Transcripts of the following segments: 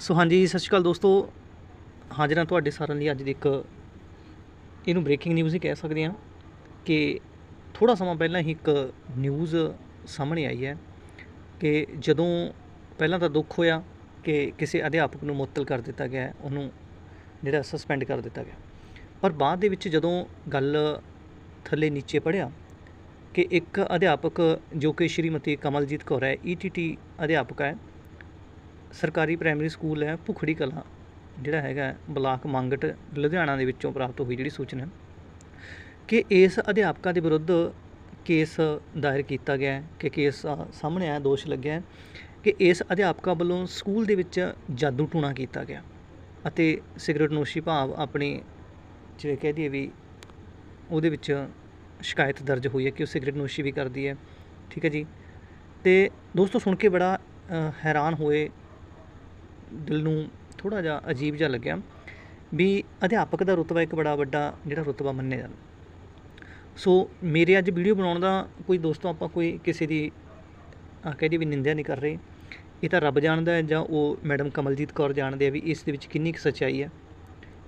ਸੋ ਹਾਂਜੀ, ਸਤਿ ਸ਼੍ਰੀ ਅਕਾਲ ਦੋਸਤੋ। ਹਾਜ਼ਰਾਂ ਤੁਹਾਡੇ ਸਾਰਿਆਂ ਲਈ ਅੱਜ ਦੀ ਇੱਕ ਇਹਨੂੰ ਬ੍ਰੇਕਿੰਗ ਨਿਊਜ਼ ਹੀ ਕਹਿ ਸਕਦੇ ਹਾਂ ਕਿ ਥੋੜਾ ਸਮਾਂ ਪਹਿਲਾਂ ਹੀ ਇੱਕ ਨਿਊਜ਼ ਸਾਹਮਣੇ ਆਈ ਹੈ ਕਿ ਜਦੋਂ ਪਹਿਲਾਂ ਤਾਂ ਦੁੱਖ ਹੋਇਆ ਕਿ ਕਿਸੇ ਅਧਿਆਪਕ ਨੂੰ ਮੁਅੱਤਲ ਕਰ ਦਿੱਤਾ ਗਿਆ ਉਹਨੂੰ ਜਿਹੜਾ ਸਸਪੈਂਡ ਕਰ ਦਿੱਤਾ ਗਿਆ। ਪਰ ਬਾਅਦ ਦੇ ਵਿੱਚ ਜਦੋਂ ਗੱਲ ਥੱਲੇ ਨੀਚੇ ਪੜਿਆ ਕਿ ਇੱਕ ਅਧਿਆਪਕ ਜੋ ਕਿ ਸ਼੍ਰੀਮਤੀ ਕਮਲਜੀਤ ਕੌਰ ਹੈ ਈਟੀਟੀ ਅਧਿਆਪਕ ਹੈ ਸਰਕਾਰੀ ਪ੍ਰਾਇਮਰੀ ਸਕੂਲ ਹੈ ਭੁਖੜੀ ਕਲਾਂ, ਜਿਹੜਾ ਹੈਗਾ ਬਲਾਕ ਮੰਗਟ, ਲੁਧਿਆਣਾ ਦੇ ਵਿੱਚੋਂ ਪ੍ਰਾਪਤ ਹੋਈ ਜਿਹੜੀ ਸੂਚਨਾ ਕਿ ਇਸ ਅਧਿਆਪਕਾ ਦੇ ਵਿਰੁੱਧ ਕੇਸ ਦਾਇਰ ਕੀਤਾ ਗਿਆ ਕਿ ਕੇਸ ਸਾਹਮਣੇ ਆਇਆ, ਦੋਸ਼ ਲੱਗਿਆ ਕਿ ਇਸ ਅਧਿਆਪਕਾ ਵੱਲੋਂ ਸਕੂਲ ਦੇ ਵਿੱਚ ਜਾਦੂ ਟੂਣਾ ਕੀਤਾ ਗਿਆ ਅਤੇ ਸਿਗਰਟ ਨੋਸ਼ੀ ਭਾਵ ਆਪਣੀ, ਜਿਵੇਂ ਕਹਿ ਦਈਏ ਵੀ ਉਹਦੇ ਵਿੱਚ ਸ਼ਿਕਾਇਤ ਦਰਜ ਹੋਈ ਹੈ ਕਿ ਉਹ ਸਿਗਰਟ ਨੋਸ਼ੀ ਵੀ ਕਰਦੀ ਹੈ, ਠੀਕ ਹੈ ਜੀ। ਤੇ ਦੋਸਤੋ ਸੁਣ ਕੇ ਬੜਾ ਹੈਰਾਨ ਹੋਏ ਦਿਲ ਨੂੰ ਥੋੜਾ ਜਿਹਾ ਅਜੀਬ ਜਿਹਾ ਲੱਗਿਆ ਵੀ ਅਧਿਆਪਕ ਦਾ ਰੁਤਬਾ ਇੱਕ ਬੜਾ ਵੱਡਾ ਜਿਹੜਾ ਰੁਤਬਾ ਮੰਨਿਆ ਜਾਂਦਾ। ਸੋ ਮੇਰੇ ਅੱਜ ਵੀਡੀਓ ਬਣਾਉਣ ਦਾ ਕੋਈ ਦੋਸਤੋ ਆਪਾਂ ਕੋਈ ਕਿਸੇ ਦੀ ਆ ਕਹਿੰਦੀ ਵੀ ਨਿੰਦਿਆ ਨਹੀਂ ਕਰ ਰਹੇ। ਇਹ ਤਾਂ ਰੱਬ ਜਾਣਦਾ ਹੈ ਜਾਂ ਉਹ ਮੈਡਮ ਕਮਲਜੀਤ ਕੌਰ ਜਾਣਦੇ ਆ ਵੀ ਇਸ ਦੇ ਵਿੱਚ ਕਿੰਨੀ ਕੁ ਸੱਚਾਈ ਹੈ,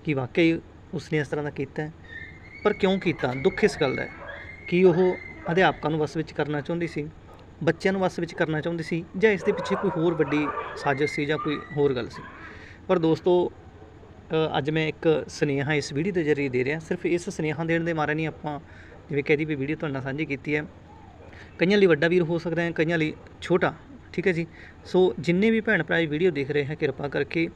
ਕਿ ਵਾਕਈ ਉਸਨੇ ਇਸ ਤਰ੍ਹਾਂ ਦਾ ਕੀਤਾ ਹੈ। ਪਰ ਕਿਉਂ ਕੀਤਾ? ਦੁੱਖ ਇਸ ਗੱਲ ਦਾ ਹੈ ਕਿ ਉਹ ਅਧਿਆਪਕਾਂ ਨੂੰ ਵਸ ਵਿੱਚ ਕਰਨਾ ਚਾਹੁੰਦੀ ਸੀ। ਬੱਚਿਆਂ ਨੂੰ ਵਸ ਵਿੱਚ ਕਰਨਾ ਚਾਹੁੰਦੀ ਸੀ ਜਾਂ ਇਸ ਦੇ ਪਿੱਛੇ ਕੋਈ ਹੋਰ ਵੱਡੀ ਸਾਜ਼ਿਸ਼ ਸੀ ਜਾਂ ਕੋਈ ਹੋਰ ਗੱਲ ਸੀ? ਪਰ ਦੋਸਤੋ ਅੱਜ ਮੈਂ ਇੱਕ ਸੁਨੇਹਾ ਇਸ ਵੀਡੀਓ ਦੇ ਜ਼ਰੀਏ ਦੇ ਰਿਹਾ। ਸਿਰਫ ਇਸ ਸੁਨੇਹਾ ਦੇਣ ਦੇ ਮਾਰੇ ਨਹੀਂ ਆਪਾਂ ਜਿਵੇਂ ਕਹਿ ਦੀ ਵੀ ਵੀਡੀਓ ਤੁਹਾਡੇ ਨਾਲ ਸਾਂਝੀ ਕੀਤੀ ਹੈ। ਕਈਆਂ ਲਈ ਵੱਡਾ ਵੀਰ ਹੋ ਸਕਦਾ ਹੈ, ਕਈਆਂ ਲਈ ਛੋਟਾ, ਠੀਕ ਹੈ ਜੀ? ਸੋ ਜਿੰਨੇ ਵੀ ਭੈਣ ਭਰਾ ਇਹ ਵੀਡੀਓ ਦੇਖ ਰਹੇ ਹੈ, ਕਿਰਪਾ ਕਰਕੇ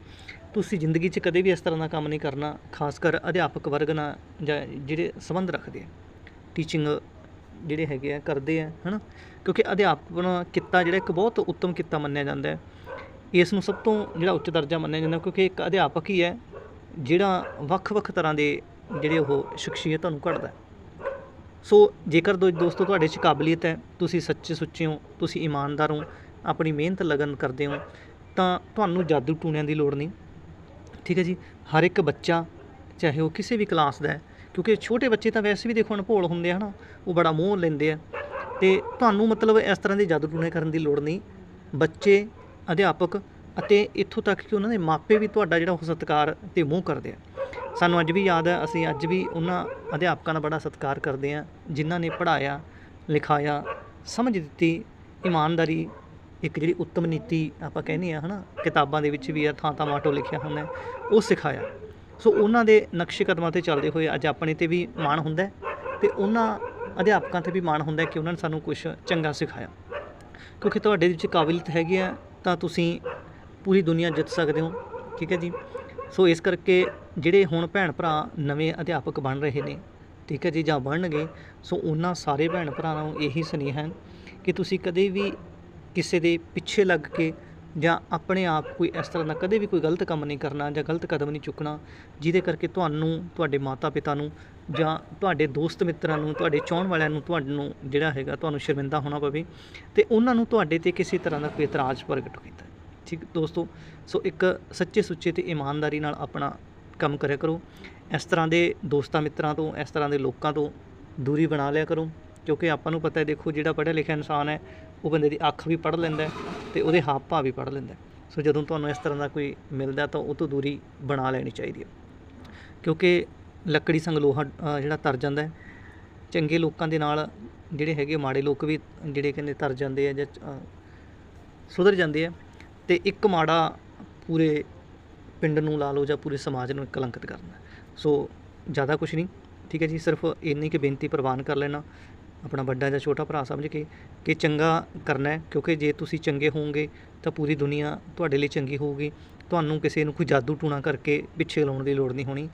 ਤੁਸੀਂ ਜ਼ਿੰਦਗੀ 'ਚ ਕਦੇ ਵੀ ਇਸ ਤਰ੍ਹਾਂ ਦਾ ਕੰਮ ਨਹੀਂ ਕਰਨਾ, ਖਾਸ ਕਰ ਅਧਿਆਪਕ ਵਰਗ ਨਾਲ ਜਾਂ ਜਿਹੜੇ ਸੰਬੰਧ ਰੱਖਦੇ ਆ। ਟੀਚਿੰਗ ਜਿਹੜੇ ਹੈਗੇ ਆ, ਕਰਦੇ ਆ, ਹਨਾ? ਕਿਉਂਕਿ ਅਧਿਆਪਨ ਕਿੱਤਾ ਜਿਹੜਾ ਇੱਕ ਬਹੁਤ ਉੱਤਮ ਕਿੱਤਾ ਮੰਨਿਆ ਜਾਂਦਾ ਹੈ। ਇਸ ਨੂੰ ਸਭ ਤੋਂ ਜਿਹੜਾ ਉੱਚ ਦਰਜਾ ਮੰਨਿਆ ਜਾਂਦਾ ਕਿਉਂਕਿ ਇੱਕ ਅਧਿਆਪਕ ਹੀ ਹੈ, ਜਿਹੜਾ ਵੱਖ-ਵੱਖ ਤਰ੍ਹਾਂ ਦੇ ਜਿਹੜੇ ਉਹ ਸ਼ਖਸੀਅਤਾਂ ਨੂੰ ਘੜਦਾ ਸੋ ਜੇਕਰ ਦੋ ਦੋਸਤੋ, ਤੁਹਾਡੇ 'ਚ ਕਾਬਲੀਅਤ ਹੈ, ਤੁਸੀਂ ਸੱਚੇ ਸੁੱਚੇ ਹੋ, ਤੁਸੀਂ ਇਮਾਨਦਾਰ ਹੋ, ਆਪਣੀ ਮਿਹਨਤ ਲਗਨ ਕਰਦੇ ਹੋ, ਤਾਂ ਤੁਹਾਨੂੰ ਜਾਦੂ ਟੂਣਿਆਂ ਦੀ ਲੋੜ ਨਹੀਂ। ਠੀਕ ਹੈ ਜੀ? ਹਰ ਇੱਕ ਬੱਚਾ, ਚਾਹੇ ਉਹ ਕਿਸੇ ਵੀ ਕਲਾਸ ਦਾ ਹੈ ਕਿਉਂਕਿ ਛੋਟੇ ਬੱਚੇ ਤਾਂ ਵੈਸੇ ਵੀ ਦੇਖੋ ਅਣਭੋਲ ਹੁੰਦੇ ਆ, ਹਨਾ? ਉਹ ਬੜਾ ਮੋਹ ਲੈਂਦੇ ਆ। ਤੇ ਤੁਹਾਨੂੰ ਮਤਲਬ ਇਸ ਤਰ੍ਹਾਂ ਦੇ ਜਾਦੂ ਟੂਣੇ ਕਰਨ ਦੀ ਲੋੜ ਨਹੀਂ। ਬੱਚੇ, ਅਧਿਆਪਕ ਅਤੇ ਇੱਥੋਂ ਤੱਕ ਕਿ ਉਹਨਾਂ ਦੇ ਮਾਪੇ ਵੀ ਤੁਹਾਡਾ ਜਿਹੜਾ ਉਹ ਸਤਿਕਾਰ ਤੇ ਮੋਹ ਕਰਦੇ ਆ। ਸਾਨੂੰ ਅੱਜ ਵੀ ਯਾਦ ਹੈ ਅਸੀਂ ਅੱਜ ਵੀ ਉਹਨਾਂ ਅਧਿਆਪਕਾਂ ਦਾ ਬੜਾ ਸਤਿਕਾਰ ਕਰਦੇ ਆ, ਜਿਨ੍ਹਾਂ ਨੇ ਪੜ੍ਹਾਇਆ, ਲਿਖਾਇਆ, ਸਮਝ ਦਿੱਤੀ, ਇਮਾਨਦਾਰੀ ਇੱਕ ਜਿਹੜੀ ਉੱਤਮ ਨੀਤੀ ਆਪਾਂ ਕਹਿੰਦੇ ਆ, ਹਨਾ? ਕਿਤਾਬਾਂ ਦੇ ਵਿੱਚ ਵੀ ਆ ਥਾਂ ਥਾਂ ਮਾਟੋ ਲਿਖਿਆ ਹੁੰਦਾ, ਉਹ ਸਿਖਾਇਆ। ਸੋ ਉਹਨਾਂ ਦੇ ਨਕਸ਼ੇ ਕਦਮਾਂ ਤੇ ਚੱਲਦੇ ਹੋਏ ਅੱਜ ਆਪਣੇ ਤੇ ਵੀ ਮਾਣ ਹੁੰਦਾ ਹੈ ਤੇ ਉਹਨਾਂ ਅਧਿਆਪਕਾਂ ਤੇ ਵੀ ਮਾਣ ਹੁੰਦਾ ਕਿ ਉਹਨਾਂ ਨੇ ਸਾਨੂੰ ਕੁਝ ਚੰਗਾ ਸਿਖਾਇਆ। ਕਿਉਂਕਿ ਤੁਹਾਡੇ ਵਿੱਚ ਕਾਬਲੀਅਤ ਹੈਗੀ ਆ ਤਾਂ ਤੁਸੀਂ ਪੂਰੀ ਦੁਨੀਆ ਜਿੱਤ ਸਕਦੇ ਹੋ, ਠੀਕ ਹੈ ਜੀ? ਸੋ ਇਸ ਕਰਕੇ ਜਿਹੜੇ ਹੁਣ ਭੈਣ ਭਰਾ ਨਵੇਂ ਅਧਿਆਪਕ ਬਣ ਰਹੇ ਨੇ, ਠੀਕ ਹੈ ਜੀ, ਜਾਂ ਬਣਨਗੇ, ਸੋ ਉਹਨਾਂ ਸਾਰੇ ਭੈਣ ਭਰਾਵਾਂ ਨੂੰ ਇਹੀ ਸੁਨੇਹਾ ਹੈ ਕਿ ਤੁਸੀਂ ਕਦੇ ਵੀ ਕਿਸੇ ਦੇ ਪਿੱਛੇ ਲੱਗ ਕੇ ਜਾਂ ਆਪਣੇ ਆਪ ਕੋਈ ਇਸ ਤਰ੍ਹਾਂ ਦਾ ਕਦੇ ਵੀ ਕੋਈ ਗਲਤ ਕੰਮ ਨਹੀਂ ਕਰਨਾ ਜਾਂ ਗਲਤ ਕਦਮ ਨਹੀਂ ਚੁੱਕਣਾ, ਜਿਹਦੇ ਕਰਕੇ ਤੁਹਾਨੂੰ, ਤੁਹਾਡੇ ਮਾਤਾ ਪਿਤਾ ਨੂੰ ਜਾਂ ਤੁਹਾਡੇ ਦੋਸਤ ਮਿੱਤਰਾਂ ਨੂੰ, ਤੁਹਾਡੇ ਚਾਹਣ ਵਾਲਿਆਂ ਨੂੰ ਤੁਹਾਨੂੰ ਜਿਹੜਾ ਹੈਗਾ ਤੁਹਾਨੂੰ ਸ਼ਰਮਿੰਦਾ ਹੋਣਾ ਪਵੇ ਤੇ ਉਹਨਾਂ ਨੂੰ ਤੁਹਾਡੇ ਤੇ ਕਿਸੇ ਤਰ੍ਹਾਂ ਦਾ ਕੋਈ ਇਤਰਾਜ਼ ਪ੍ਰਗਟ ਕੀਤਾ ਠੀਕ ਦੋਸਤੋ, ਸੋ ਇੱਕ ਸੱਚੇ ਸੁੱਚੇ ਤੇ ਇਮਾਨਦਾਰੀ ਨਾਲ ਆਪਣਾ ਕੰਮ ਕਰਿਆ ਕਰੋ। ਇਸ ਤਰ੍ਹਾਂ ਦੇ ਦੋਸਤਾਂ ਮਿੱਤਰਾਂ ਤੋਂ, ਇਸ ਤਰ੍ਹਾਂ ਦੇ ਲੋਕਾਂ ਤੋਂ ਦੂਰੀ ਬਣਾ ਲਿਆ ਕਰੋ, ਕਿਉਂਕਿ ਆਪਾਂ ਨੂੰ ਪਤਾ ਹੈ ਦੇਖੋ ਜਿਹੜਾ ਪੜ੍ਹਿਆ ਲਿਖਿਆ ਇਨਸਾਨ ਹੈ ਉਹ ਬੰਦੇ ਦੀ ਅੱਖ ਵੀ ਪੜ੍ਹ ਲੈਂਦਾ ਹੈ ਤੇ ਉਹਦੇ ਹਾਵ ਭਾਵ ਵੀ ਪੜ੍ਹ ਲੈਂਦਾ ਸੋ ਜਦੋਂ ਤੁਹਾਨੂੰ ਇਸ ਤਰ੍ਹਾਂ ਦਾ ਕੋਈ ਮਿਲਦਾ ਤਾਂ ਉਹ ਤੋਂ ਦੂਰੀ ਬਣਾ ਲੈਣੀ ਚਾਹੀਦੀ ਹੈ। ਕਿਉਂਕਿ ਲੱਕੜੀ ਸੰਗ ਲੋਹਾ ਜਿਹੜਾ ਤਰ ਜਾਂਦਾ ਚੰਗੇ ਲੋਕਾਂ ਦੇ ਨਾਲ ਜਿਹੜੇ ਹੈਗੇ ਮਾੜੇ ਲੋਕ ਵੀ ਜਿਹੜੇ ਕਹਿੰਦੇ ਤਰ ਜਾਂਦੇ ਆ ਜਾਂ ਸੁਧਰ ਜਾਂਦੇ ਆ ਤੇ ਇੱਕ ਮਾੜਾ ਪੂਰੇ ਪਿੰਡ ਨੂੰ ਲਾ ਲਓ ਜਾਂ ਪੂਰੇ ਸਮਾਜ ਨੂੰ ਕਲੰਕਿਤ ਕਰਨਾ ਸੋ ਜ਼ਿਆਦਾ ਕੁਝ ਨਹੀਂ, ਠੀਕ ਹੈ ਜੀ, ਸਿਰਫ ਇੰਨੀ ਕਿ ਬੇਨਤੀ ਪ੍ਰਵਾਨ ਕਰ ਲੈਣਾ ਆਪਣਾ ਵੱਡਾ ਜਾਂ ਛੋਟਾ ਭਰਾ ਸਮਝ ਕੇ ਕਿ ਚੰਗਾ ਕਰਨਾ ਕਿਉਂਕਿ ਜੇ ਤੁਸੀਂ ਚੰਗੇ ਹੋਵੋਗੇ ਤਾਂ ਪੂਰੀ ਦੁਨੀਆ ਤੁਹਾਡੇ ਲਈ ਚੰਗੀ ਹੋਊਗੀ। ਤੁਹਾਨੂੰ ਕਿਸੇ ਨੂੰ ਕੋਈ ਜਾਦੂ ਟੂਣਾ ਕਰਕੇ ਪਿੱਛੇ ਲਾਉਣ ਦੀ ਲੋੜ ਨਹੀਂ ਹੋਣੀ।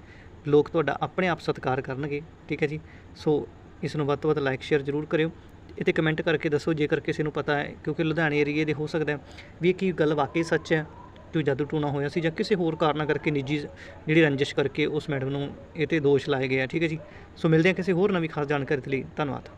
ਲੋਕ ਤੁਹਾਡਾ ਆਪਣੇ ਆਪ ਸਤਿਕਾਰ ਕਰਨਗੇ, ਠੀਕ ਹੈ ਜੀ? ਸੋ ਇਸ ਨੂੰ ਵੱਧ ਤੋਂ ਵੱਧ ਲਾਈਕ ਸ਼ੇਅਰ ਜ਼ਰੂਰ ਕਰਿਓ ਇਹ 'ਤੇ ਕਮੈਂਟ ਕਰਕੇ ਦੱਸੋ, ਜੇਕਰ ਕਿਸੇ ਨੂੰ ਪਤਾ ਹੈ, ਕਿਉਂਕਿ ਲੁਧਿਆਣੇ ਏਰੀਏ ਦੇ ਹੋ ਸਕਦਾ ਵੀ ਇਹ ਕੀ ਗੱਲ ਵਾਕਈ ਸੱਚ ਹੈ ਜੋ ਜਾਦੂ ਟੂਣਾ ਹੋਇਆ ਸੀ ਜਾਂ ਕਿਸੇ ਹੋਰ ਕਾਰਨਾਂ ਕਰਕੇ ਨਿੱਜੀ ਜਿਹੜੀ ਰੰਜਿਸ਼ ਕਰਕੇ ਉਸ ਮੈਡਮ ਨੂੰ ਇਹ 'ਤੇ ਦੋਸ਼ ਲਾਏ ਗਏ ਆ, ਠੀਕ ਹੈ ਜੀ? ਸੋ ਮਿਲਦੇ ਹਾਂ ਕਿਸੇ ਹੋਰ ਨਵੀਂ ਖਾਸ ਜਾਣਕਾਰੀ ਦੇ ਲਈ। ਧੰਨਵਾਦ।